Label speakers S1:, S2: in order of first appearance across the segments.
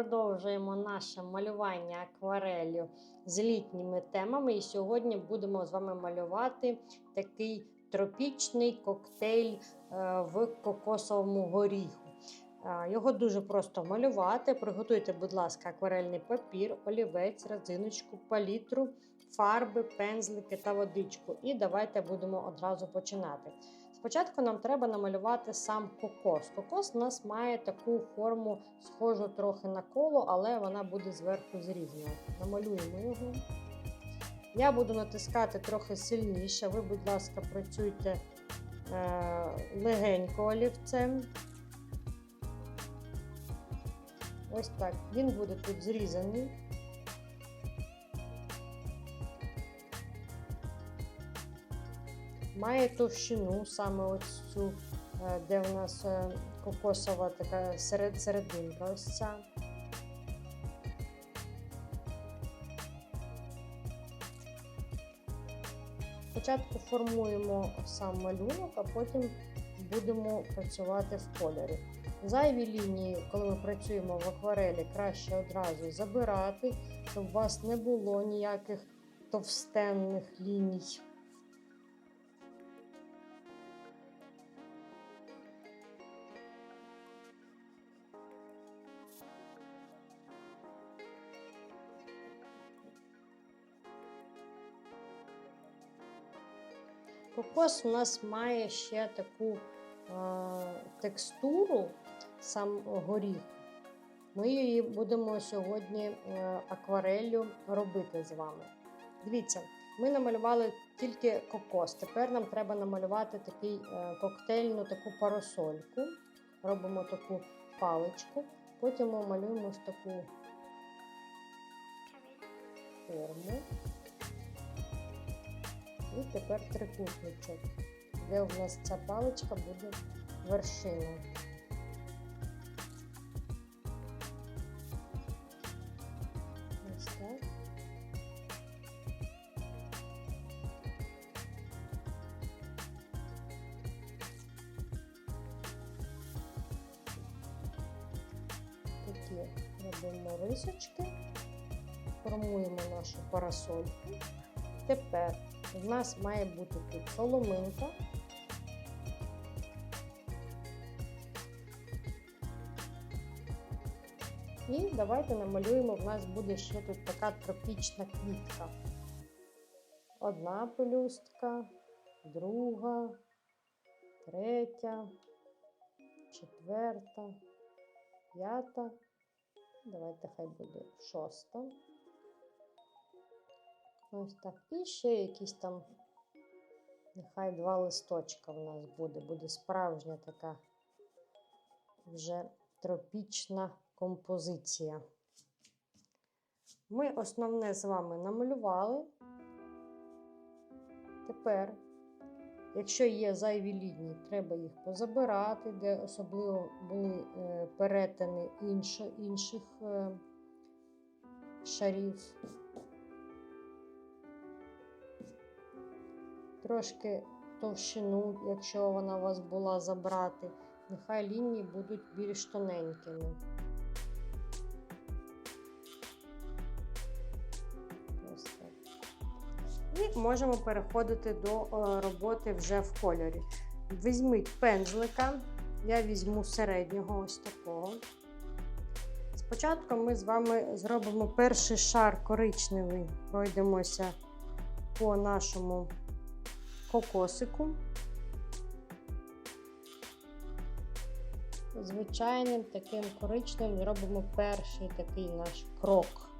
S1: продовжуємо наше малювання акварелью з літніми темами. І сьогодні будемо з вами малювати такий тропічний коктейль е, в кокосовому горіху. Е, Його дуже просто малювати. Приготуйте, будь ласка, акварельний папір, олівець, резиночку, палітру, фарби, пензлики та водичку. І давайте будемо одразу починати. Спочатку нам треба намалювати сам кокос. Кокос у нас має таку форму, схожу трохи на коло, але вона буде зверху зрізана. Намалюємо його. Я буду натискати трохи сильніше. Ви, будь ласка, працюйте е, легенько олівцем. Ось так. Він буде тут зрізаний. Має товщину, саме ось цю, е, де в нас е, кокосова така серед, серединка ось ця. Спочатку формуємо сам малюнок, а потім будемо працювати в кольорі. Зайві лінії, коли ми працюємо в акварелі, краще одразу забирати, щоб у вас не було ніяких товстенних ліній. Кокос у нас має ще таку е, текстуру, сам горіх. Ми її будемо сьогодні е, аквареллю робити з вами. Дивіться, ми намалювали тільки кокос. Тепер нам треба намалювати такий е, коктейльну таку парасольку. Робимо таку паличку, потім ми малюємо ось таку форму. І тепер трикутничок, де у нас ця паличка буде вершина. Ось так. Такі робимо рисочки, формуємо нашу парасольку. Тепер в нас має бути тут соломинка. І давайте намалюємо, в нас буде ще тут така тропічна квітка. Одна пелюстка, друга, третя, четверта, п'ята. Давайте хай буде шоста. Ось так. І ще якісь там, нехай два листочка в нас буде. Буде справжня така вже тропічна композиція. Ми основне з вами намалювали. Тепер, якщо є зайві лінії, треба їх позабирати, де особливо були е, перетини інших е, шарів. Трошки товщину, якщо вона у вас була забрати, нехай лінії будуть більш тоненькими. І можемо переходити до е, роботи вже в кольорі. Візьміть пензлика, я візьму середнього ось такого. Спочатку ми з вами зробимо перший шар коричневий, пройдемося по нашому кокосику. Звичайним таким коричневим робимо перший такий наш крок.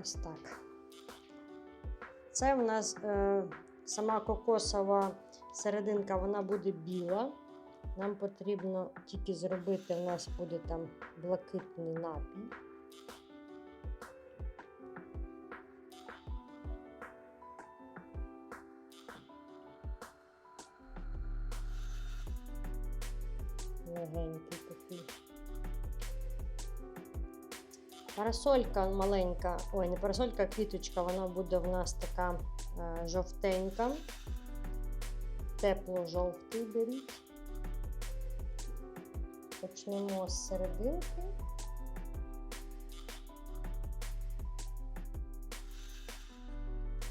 S1: Ось так. Це в нас е, сама кокосова серединка, вона буде біла. Нам потрібно тільки зробити, у нас буде там блакитний напій. легенький такий. Парасолька маленька, ой, не парасолька, а квіточка, вона буде в нас така жовтенька. Тепло-жовтий беріть. Почнемо з серединки.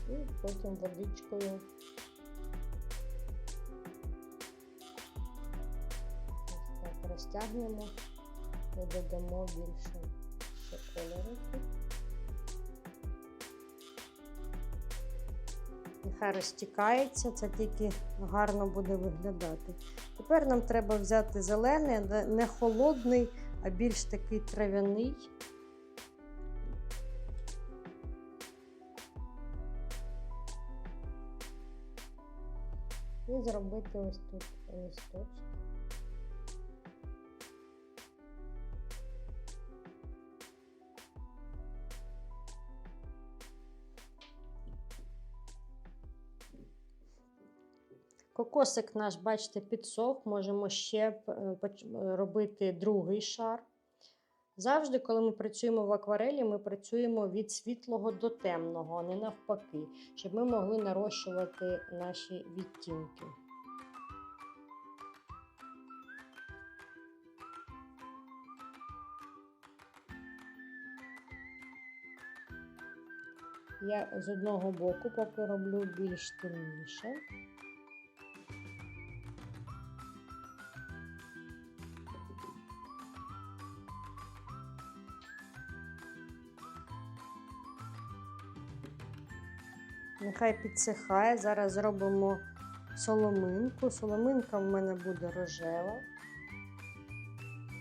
S1: І потім водичкою. Ось так розтягнемо і додамо більше ще кольору. Нехай розтікається, це тільки гарно буде виглядати. Тепер нам треба взяти зелений, не холодний, а більш такий трав'яний. І зробити ось тут листочки. Кокосик наш, бачите, підсох, можемо ще е, е, робити другий шар. Завжди, коли ми працюємо в акварелі, ми працюємо від світлого до темного, а не навпаки, щоб ми могли нарощувати наші відтінки. Я з одного боку поки роблю більш темніше. Нехай підсихає. Зараз зробимо соломинку. Соломинка в мене буде рожева.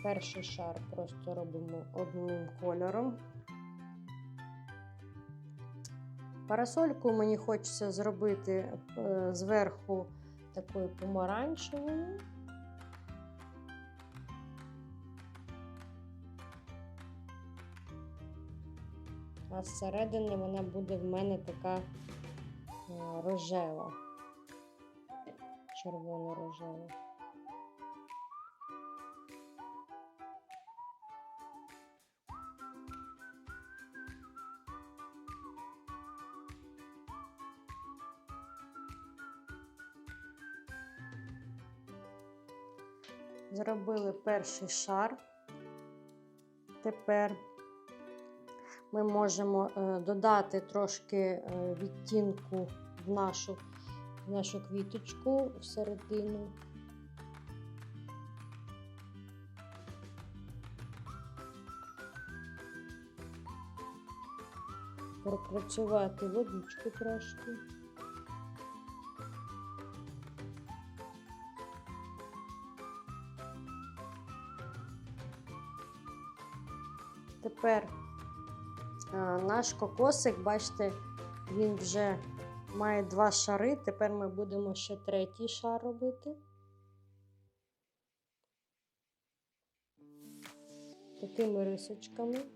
S1: Перший шар просто робимо одним кольором. Парасольку мені хочеться зробити е, зверху такою помаранчевою. А зсередини вона буде в мене така е, рожева, червоно-рожева. Зробили перший шар. Тепер ми можемо е, додати трошки е, відтінку в нашу, в нашу квіточку всередину. Пропрацювати водичку трошки. Тепер наш кокосик, бачите, він вже має два шари. Тепер ми будемо ще третій шар робити. Такими рисочками.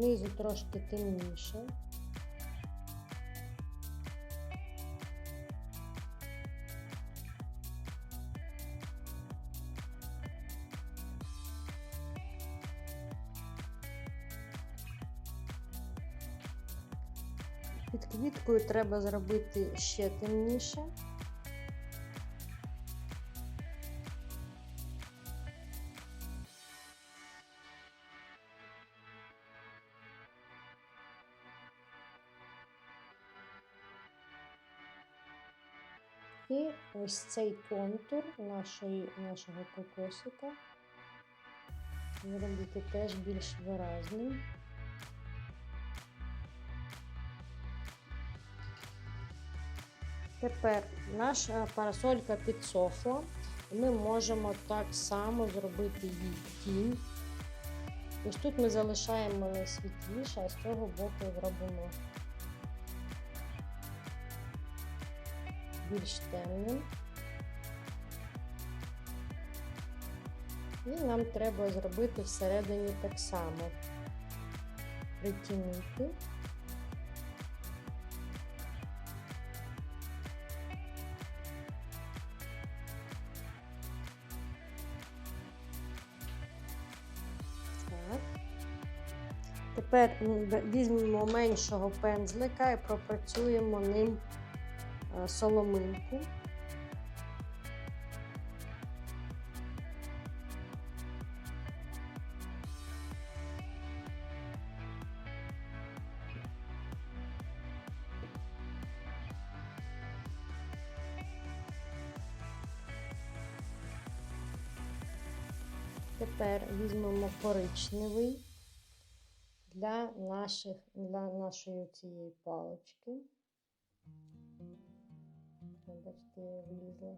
S1: Знизу трошки темніше. Під квіткою треба зробити ще темніше. Ось цей контур нашої, нашого кокосика зробити теж більш виразним. Тепер наша парасолька підсохла, ми можемо так само зробити їй тінь. Ось тут ми залишаємо світліше, а з цього боку зробимо більш темним. І нам треба зробити всередині так само. притінити. Так. Тепер візьмемо меншого пензлика і пропрацюємо ним соломинку. Тепер візьмемо коричневий для, наших, для нашої цієї палички. Бачите, влізла.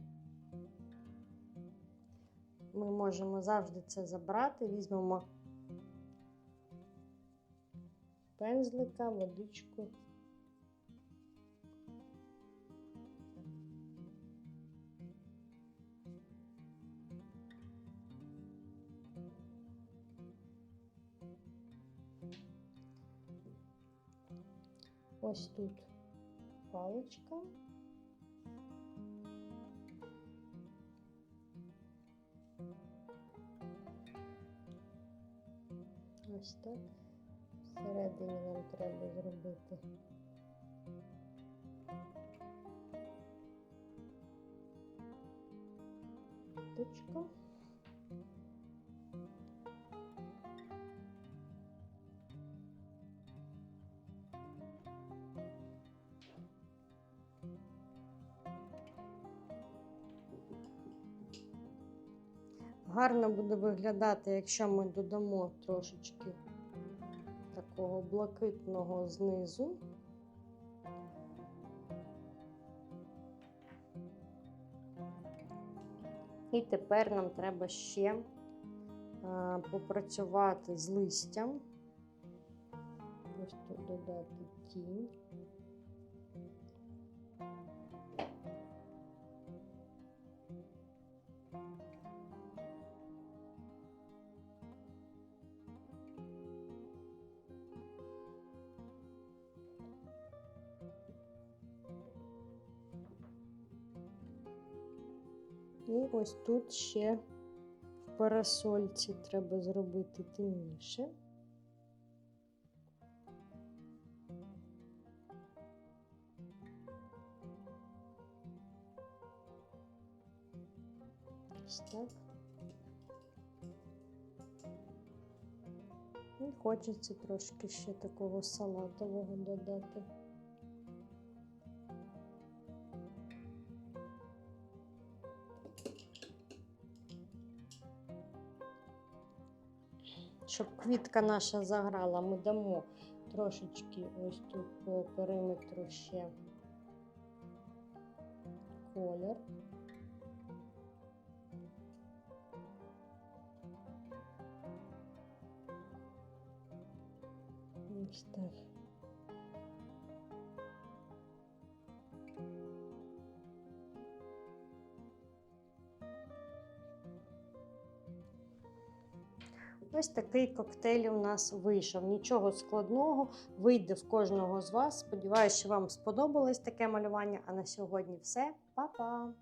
S1: Ми можемо завжди це забрати. Візьмемо пензлика, водичку. Ось тут паличка. Ось так. Всередині нам треба зробити. Точка. Гарно буде виглядати, якщо ми додамо трошечки такого блакитного знизу. І тепер нам треба ще попрацювати з листям. Ось тут додати тінь. І ось тут ще в парасольці треба зробити темніше. Так. І хочеться трошки ще такого салатового додати. Щоб квітка наша заграла, ми дамо трошечки ось тут по периметру ще колір. Ось так. Ось такий коктейль у нас вийшов. Нічого складного, вийде в кожного з вас. Сподіваюся, що вам сподобалось таке малювання. А на сьогодні все. Па-па!